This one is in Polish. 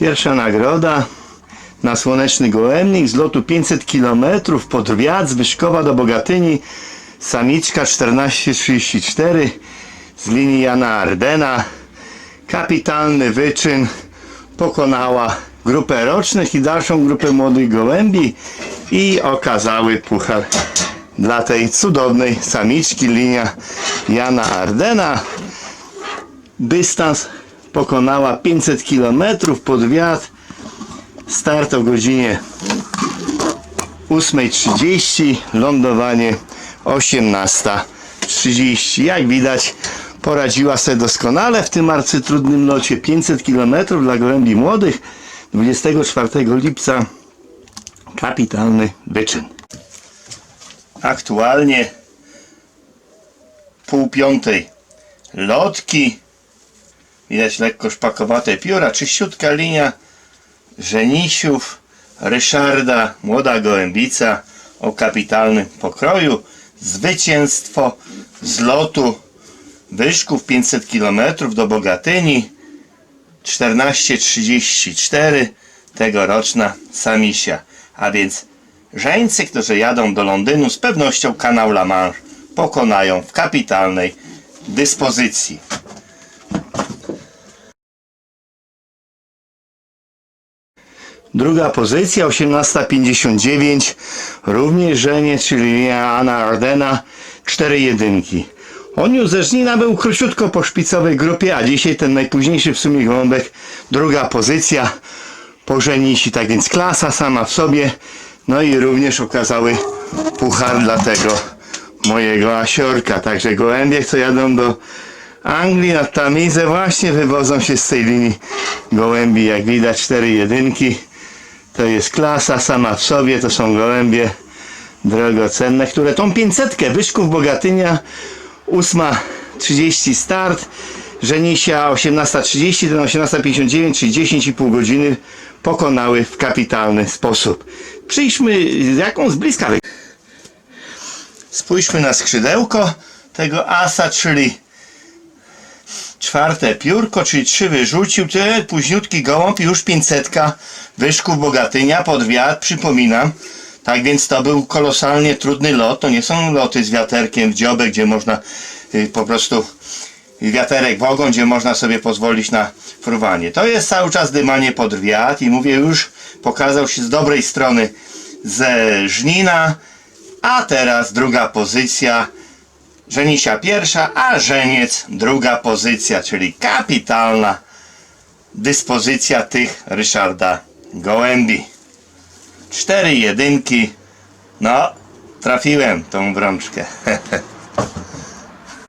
Pierwsza nagroda na Słoneczny Gołębnik z lotu 500 km pod wiatr z Wyszkowa do Bogatyni. Samiczka 1434 z linii Jana Ardena. Kapitalny wyczyn. Pokonała grupę rocznych i dalszą grupę młodych gołębi i okazały puchar dla tej cudownej samiczki linia Jana Ardena. Dystans pokonała 500 km pod wiatr. Start o godzinie 8.30, lądowanie 18.30. Jak widać, poradziła sobie doskonale w tym arcytrudnym locie 500 km dla gołębi młodych. 24 lipca kapitalny wyczyn. Aktualnie pół piątej lotki. Widać lekko szpakowate pióra, czyściutka linia Żenisiów, Ryszarda, młoda gołębica o kapitalnym pokroju. Zwycięstwo z lotu Wyszków 500 km do Bogatyni 14.34 tegoroczna Samisia. A więc żeńcy, którzy jadą do Londynu z pewnością kanał La Manche pokonają w kapitalnej dyspozycji. Druga pozycja 18.59 również żenie, czyli Anna Ardena 4 jedynki. Oniu ze Żnina był króciutko po szpicowej grupie, a dzisiaj ten najpóźniejszy w sumie gołąbek. Druga pozycja po żenisi, tak więc klasa sama w sobie. No i również okazały puchar dla tego mojego asiorka, także gołębie co jadą do Anglii na Tamizę właśnie wywodzą się z tej linii gołębi. Jak widać cztery jedynki to jest klasa sama w sobie, to są gołębie drogocenne, które tą 500 Wyszków Bogatynia 8.30 start Żenisia 18.30 ten 18.59 czyli 10,5 godziny pokonały w kapitalny sposób. Przyjdźmy jaką z bliska. Spójrzmy na skrzydełko tego asa, czyli czwarte piórko, czyli trzy wyrzucił, te późniutki gołąb już 500 wyszków Bogatynia pod wiatr, przypominam. Tak więc to był kolosalnie trudny lot, to nie są loty z wiaterkiem w dziobę, gdzie można y, po prostu wiaterek w ogon, gdzie można sobie pozwolić na fruwanie. To jest cały czas dymanie pod wiatr i mówię już, pokazał się z dobrej strony ze Żnina, a teraz druga pozycja Żenisia pierwsza, a Żeniec druga pozycja, czyli kapitalna dyspozycja tych Ryszarda Gołębi. Cztery jedynki. No, trafiłem tą brączkę.